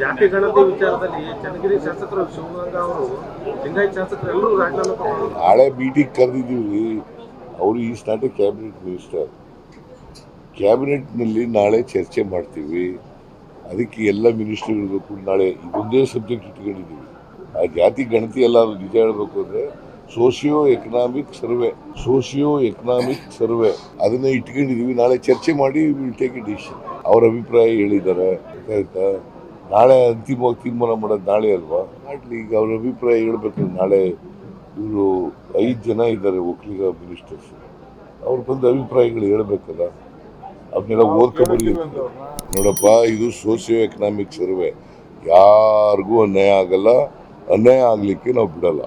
ಜಾತಿ, ಗಣತಿ ವಿಚಾರದಲ್ಲಿ ಚನ್ನಗಿರಿ ಶಾಸಕರು ಶಿವಗಂಗಾ ಅವರು ಲಿಂಗಾಯತ್ ಶಾಸಕರು ಎಲ್ಲರೂ ರಾಜೀನಾಮೆ ಮೀಟಿಂಗ್ ಕರೆದಿದ್ದೀವಿ. ಅವರು ಈ ಎ ಕ್ಯಾಬಿನೆಟ್ ಮಿನಿಸ್ಟರ್ ಕ್ಯಾಬಿನೆಟ್ನಲ್ಲಿ ನಾಳೆ ಚರ್ಚೆ ಮಾಡ್ತೀವಿ. ಅದಕ್ಕೆ ಎಲ್ಲ ಮಿನಿಸ್ಟರ್ಗಳಿಗೂ ಕೂಡ ನಾಳೆ ಇದೊಂದೇ ಸಬ್ಜೆಕ್ಟ್ ಇಟ್ಕೊಂಡಿದ್ದೀವಿ. ಆ ಜಾತಿ, ಗಣತಿ ಎಲ್ಲ ನಿಜ ಹೇಳಬೇಕು ಅಂದರೆ socio economic survey socio economic survey ಅದನ್ನ ಇಟ್ಕೊಂಡಿದ್ದೀವಿ. ನಾಳೆ ಚರ್ಚೆ ಮಾಡಿ ವಿಲ್ ಟೇಕ್ ಎ ಡಿಸಿಷನ್ ಅವ್ರ ಅಭಿಪ್ರಾಯ ಹೇಳಿದ್ದಾರೆ. ಆಯ್ತಾ ನಾಳೆ ಅಂತಿಮವಾಗಿ ತೀರ್ಮಾನ ಮಾಡೋದು ನಾಳೆ ಅಲ್ವಾ? ಮಾಡಲಿ, ಈಗ ಅವ್ರ ಅಭಿಪ್ರಾಯ ಹೇಳ್ಬೇಕು ನಾಳೆ ಇವರು ಐದು ಜನ ಇದ್ದಾರೆ ಒಕ್ಕಲಿಗ ಮಿನಿಸ್ಟರ್ಸ್ ಅವ್ರು ಬಂದು ಅಭಿಪ್ರಾಯಗಳು ಹೇಳ್ಬೇಕಲ್ಲ. ಅವನ್ನೆಲ್ಲ ಓದ್ಕೊಬರ್ಲಿಕ್ಕೆ ನೋಡಪ್ಪ, ಇದು ಸೋಷಿಯೋ ಎಕನಾಮಿಕ್ ಸರ್ವೆ. ಯಾರಿಗೂ ಅನ್ಯಾಯ ಆಗಲ್ಲ. ಅನ್ಯಾಯ ಆಗಲಿಕ್ಕೆ ನಾವು ಬಿಡಲ್ಲ.